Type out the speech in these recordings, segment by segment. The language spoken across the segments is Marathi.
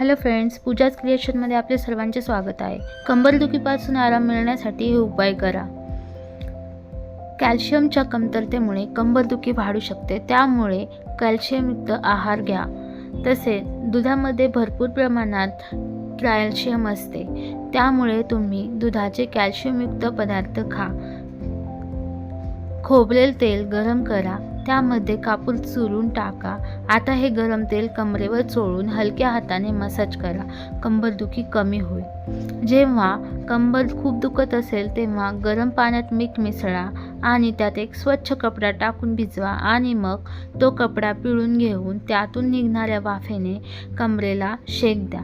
हॅलो फ्रेंड्स पूजाच क्रिएशनमध्ये आपले सर्वांचे स्वागत आहे. कंबरदुखीपासून आराम मिळण्यासाठी हे उपाय करा. कॅल्शियमच्या कमतरतेमुळे कंबरदुखी वाढू शकते. त्यामुळे कॅल्शियमयुक्त आहार घ्या. तसेच दुधामध्ये भरपूर प्रमाणात कॅल्शियम असते. त्यामुळे तुम्ही दुधाचे कॅल्शियमयुक्त पदार्थ खा. खोबरेल तेल गरम करा. त्यामध्ये कापूर चुरून टाका. आता हे गरम तेल कमरेवर चोळून हलक्या हाताने मसाज करा. कंबरदुखी कमी होईल. जेव्हा कंबर खूप दुखत असेल तेव्हा गरम पाण्यात मीठ मिसळा आणि त्यात एक स्वच्छ कपडा टाकून भिजवा आणि मग तो कपडा पिळून घेऊन त्यातून निघणाऱ्या वाफेने कमरेला शेक द्या.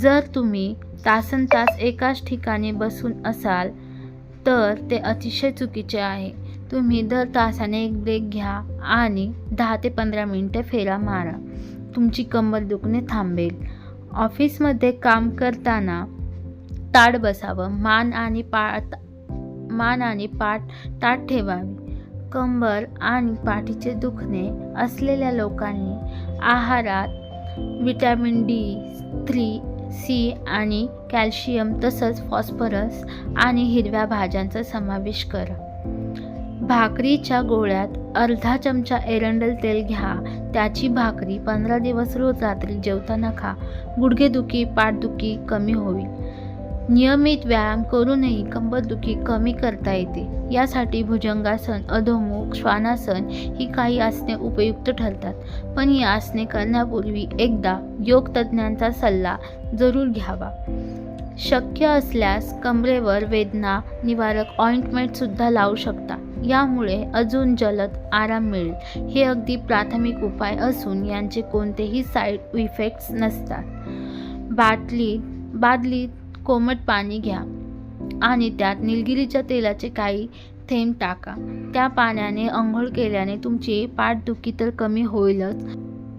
जर तुम्ही तासन तास एकाच ठिकाणी बसून असाल तर ते अतिशय चुकीचे आहे. तुम्ही दर तासाने एक ब्रेक घ्या आणि दहा ते पंधरा मिनटे फेरा मारा. तुमची कंबर दुखणे थांबेल. ऑफिसमध्ये काम करताना ताड बसावं. मान आणि पाठ मान आणि पाठ ताट ठेवावी. कंबर आणि पाठीचे दुखणे असलेल्या लोकांनी आहारात विटॅमिन डी थ्री सी आणि कॅल्शियम तसंच फॉस्फरस आणि हिरव्या भाज्यांचा समावेश करा. भाकरीच्या गोळ्यात अर्धा चमचा एरंडल तेल घ्या. त्याची भाकरी पंधरा दिवस रोज रात्री जेवताना खा. गुडघेदुखी पाठदुखी कमी होईल नियमित व्यायाम करूनही कंबरदुखी कमी करता येते. यासाठी भुजंगासन अधोमुख श्वानासन ही काही आसने उपयुक्त ठरतात. पण ही आसने करण्यापूर्वी एकदा योग तज्ज्ञांचा सल्ला जरूर घ्यावा. शक्य असल्यास कमरेवर वेदना निवारक ऑइंटमेंटसुद्धा लावू शकता. यामुळे अजून जलद आराम मिळेल. हे अगदी प्राथमिक उपाय असून यांचे कोणतेही साईड इफेक्ट्स नसतात. बाटली बादलीत कोमट पाणी घ्या आणि त्यात निलगिरीच्या तेलाचे काही थेंब टाका. त्या पाण्याने आंघोळ केल्याने तुमची पाठदुखी तर कमी होईलच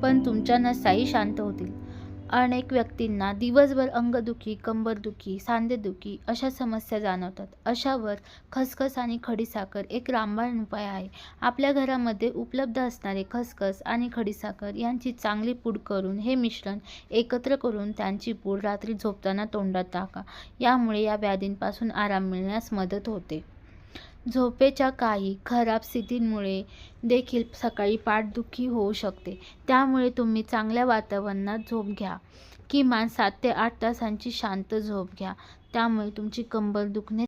पण तुमच्या नसाही शांत होतील. अनेक व्यक्तींना दिवसभर अंगदुखी कंबरदुखी सांधेदुखी अशा समस्या जाणवतात. अशावर खसखस आणि खडीसाखर एक रामबाण उपाय आहे. आपल्या घरामध्ये उपलब्ध असणारे खसखस आणि खडीसाखर यांची चांगली पूड करून हे मिश्रण एकत्र करून त्यांची पूड रात्री झोपताना तोंडात टाका. यामुळे या व्याधींपासून आराम मिळण्यास मदत होते. झोपेच्या काही खराब स्थितींमुळे देखील सकाळी पाठदुखी होऊ शकते. त्यामुळे तुम्ही चांगल्या वातावरणात झोप घ्या. किमान सात ते आठ तासांची शांत झोप घ्या. त्यामुळे तुमची कंबर दुखणे